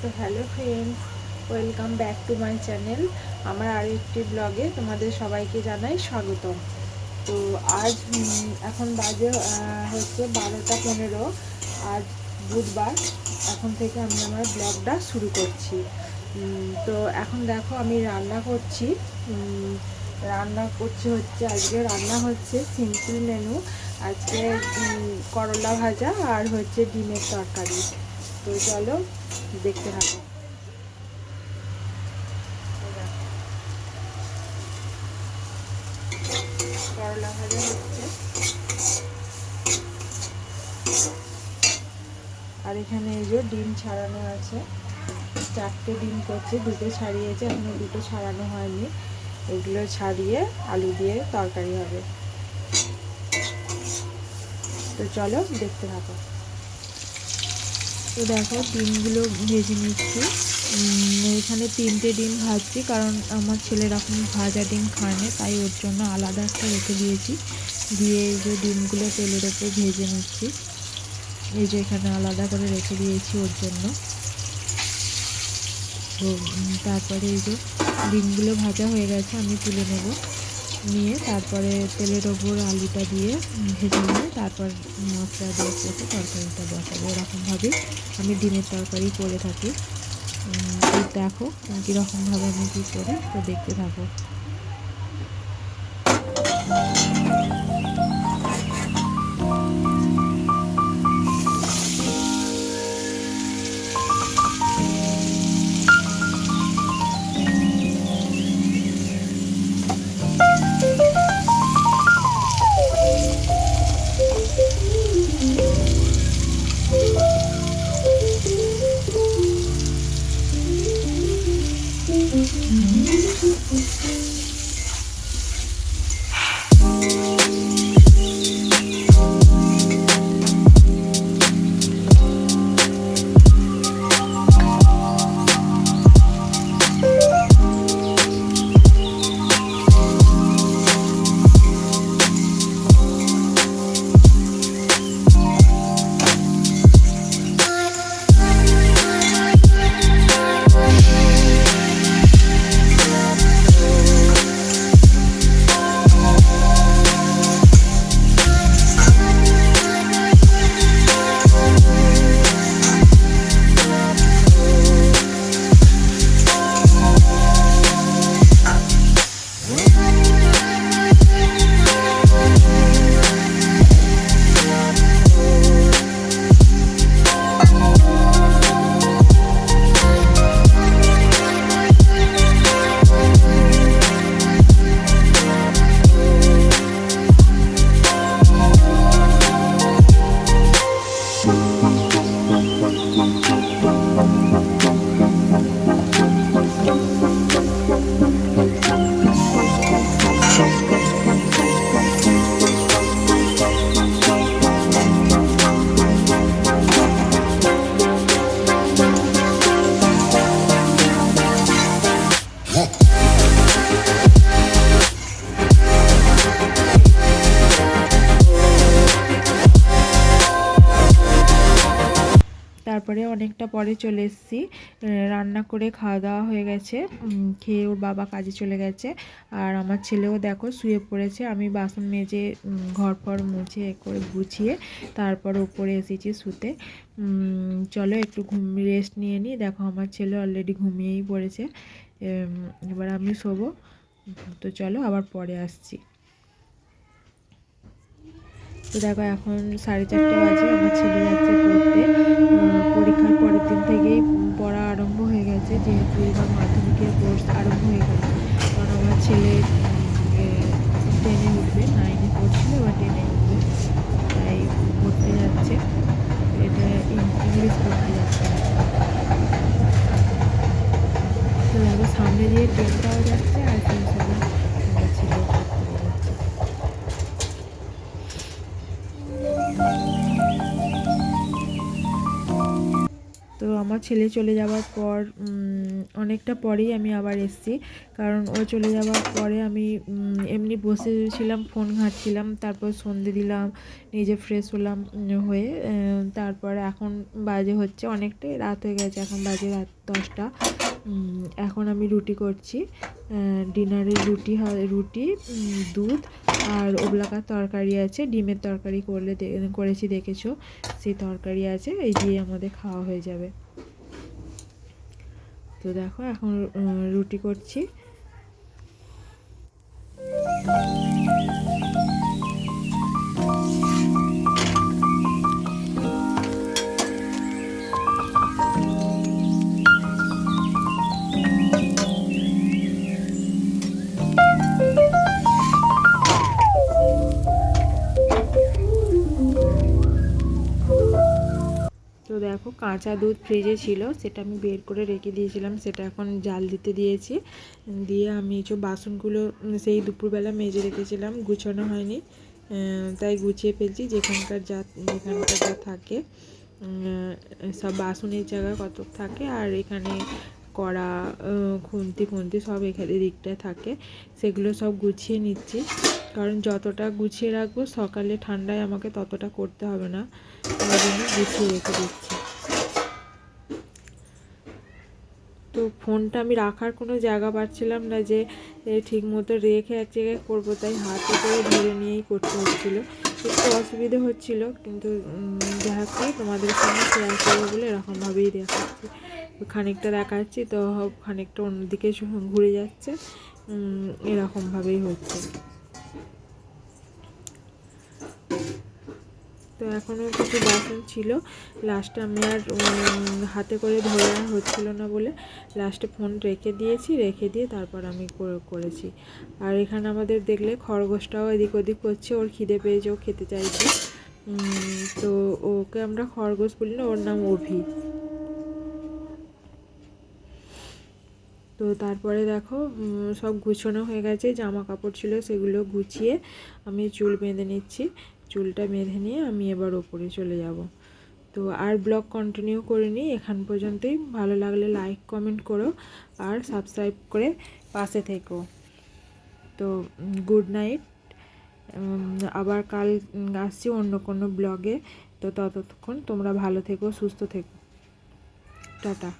তো hello friends welcome back to my channel আমার আরও একটি ব্লগে তোমাদের সবাইকে জানাই স্বাগতম। তো আজ এখন বাজে হচ্ছে বারোটা পনেরো। আজ বুধবার, এখন থেকে আমি আমার ব্লগটা শুরু করছি। তো এখন দেখো আমি রান্না করছি। রান্না করছি হচ্ছে, আজকে রান্না হচ্ছে সিম্পল মেনু আজকে করলা ভাজা আর হচ্ছে ডিমের তরকারি। তো চলো, দেখতে থাকো। করলা হচ্ছে। আর এখানে এই যে ডিম ছাড়ানো আছে। চারটে ডিম করছে, দুটো ছাড়িয়েছে, এখনও দুটো ছাড়ানো হয়নি। এগুলো ছাড়িয়ে আলু দিয়ে তরকারি হবে। তো চলো, দেখতে থাকো। তো দেখো ডিমগুলো ভেজে নিচ্ছি। এখানে তিনটে ডিম ভাজছি কারণ আমার ছেলে এরকম ভাজা ডিম খায় না, তাই ওর জন্য আলাদা একটা রেখে দিয়েছি। দিয়ে এই যে ডিমগুলো তেলের ওপর ভেজে নিচ্ছি। এই যে এখানে আলাদা করে রেখে দিয়েছি ওর জন্য। তো তারপরে এই যে ডিমগুলো ভাজা হয়ে গেছে, আমি তুলে নেব। নিয়ে তারপরে তেলের ওপর আলুটা দিয়ে ভেজে নিয়ে তারপর মশলা দিয়ে কেটে তরকারিটা বসাবো। এরকমভাবে আমি ডিমের তরকারি করে থাকি। দেখো কীরকমভাবে আমি কী করি, তো দেখতে থাকো। তারপরে অনেকটা পরে চলে এসেছি। রান্না করে খাওয়া দাওয়া হয়ে গেছে। খেয়ে ওর বাবা কাজে চলে গেছে। আর আমার ছেলেও দেখো শুয়ে পড়েছে। আমি বাসন মেজে ঘর ফর মুছে করে গুছিয়ে তারপর ওপরে এসেছি শুতে। চলো একটু ঘুম, রেস্ট নিয়ে নিই। দেখো আমার ছেলে অলরেডি ঘুমিয়েই পড়েছে। এবার আমি শোবো। তো চলো আবার পরে আসছি। তো দেখো এখন সাড়ে চারটে বাজে, আমার ছেলে যাচ্ছে পড়তে পরীক্ষার পরের দিন থেকেই পড়া আরম্ভ হয়ে গেছে, যেহেতু এবার মাধ্যমিকের কোর্স আরম্ভ হয়ে গেছে। কারণ আমার ছেলে টেনে উঠবে নাইনে পড়ছিল, এবার টেনে উঠবে। তাই পড়তে যাচ্ছে। এটা ইংলিশ পড়তে যাচ্ছে। তো দেখো সামনে দিয়ে ট্রেনটাও যাচ্ছে। আমার ছেলে চলে যাওয়ার পর অনেকটা পরেই আমি আবার এসেছি। কারণ ও চলে যাওয়ার পরে আমি এমনি বসেছিলাম, ফোন ঘাঁটছিলাম, তারপর সন্ধে দিলাম, নিজে ফ্রেশ হলাম হয়ে তারপর এখন বাজে হচ্ছে অনেকটাই, রাত হয়ে গেছে, এখন বাজে রাত দশটা। এখন আমি রুটি করছি ডিনারে রুটি হয়, রুটি দুধ আর ওবলাকার তরকারি আছে, ডিমের তরকারি করলে করেছি, দেখেছ? সেই তরকারি আছে, এই দিয়ে আমাদের খাওয়া হয়ে যাবে। তো দেখো এখন রুটি করছি। কাঁচা দুধ ফ্রিজে ছিল, সেটা আমি বের করে রেখে দিয়েছিলাম, সেটা এখন জাল দিতে দিয়েছি। দিয়ে আমি যে বাসনগুলো সেই দুপুরবেলা মেজে রেখেছিলাম, গুছানো হয়নি। তাই গুছিয়ে ফেলছি, যেখানকার যা যেখানকার যা থাকে। সব বাসনের জায়গা কত থাকে, আর এখানে কড়া খুন্তি খুন্তি সব এখানে দিকটায় থাকে। সেগুলো সব গুছিয়ে নিচ্ছি। কারণ যতটা গুছিয়ে রাখব, সকালে ঠান্ডায় আমাকে ততটা করতে হবে না। তাই জন্য গুছিয়ে রেখে দিচ্ছি। তো ফোনটা আমি রাখার কোনো জায়গা পাচ্ছিলাম না যে ঠিক মতো রেখে এক জায়গায় করব, তাই হাতে করে ধরে নিয়েই করতে হচ্ছিল। একটু অসুবিধে হচ্ছিল, কিন্তু হোক তোমাদের সঙ্গে শেয়ার করব বলে এরকমভাবেই দেখাচ্ছি। খানিকটা দেখাচ্ছি, তো খানিকটা অন্যদিকে ঘুরে যাচ্ছে এরকমভাবেই হচ্ছে। তো এখনও কিছু বাসন ছিল। লাস্টে আমি আর হাতে করে ধরে হচ্ছিল না বলে লাস্টে ফোন রেখে দিয়েছি, রেখে দিয়ে তারপর আমি করে- করেছি। আর এখানে আমাদের দেখলে খরগোশটাও এদিক ওদিক করছে, ওর খিদে পেয়েছে, ও খেতে চাইছে। তো ওকে আমরা খরগোশ বলি না, ওর নাম অভি। তো তারপরে দেখো সব গুছানো হয়ে গেছে, জামা কাপড় ছিল সেগুলো গুছিয়ে আমি চুল বেঁধে নিচ্ছি। চুলটা বেঁধে নিয়ে আমি এবার ওপরে চলে যাব। তো আর ব্লগ কন্টিনিউ করে নিই এখান পর্যন্তই। ভালো লাগলে লাইক কমেন্ট করো আর সাবস্ক্রাইব করে পাশে থেকো। তো গুড নাইট আবার কাল আসছি অন্য কোনো ব্লগে। তো ততক্ষণ তোমরা ভালো থেকো, সুস্থ থেকো। টাটা।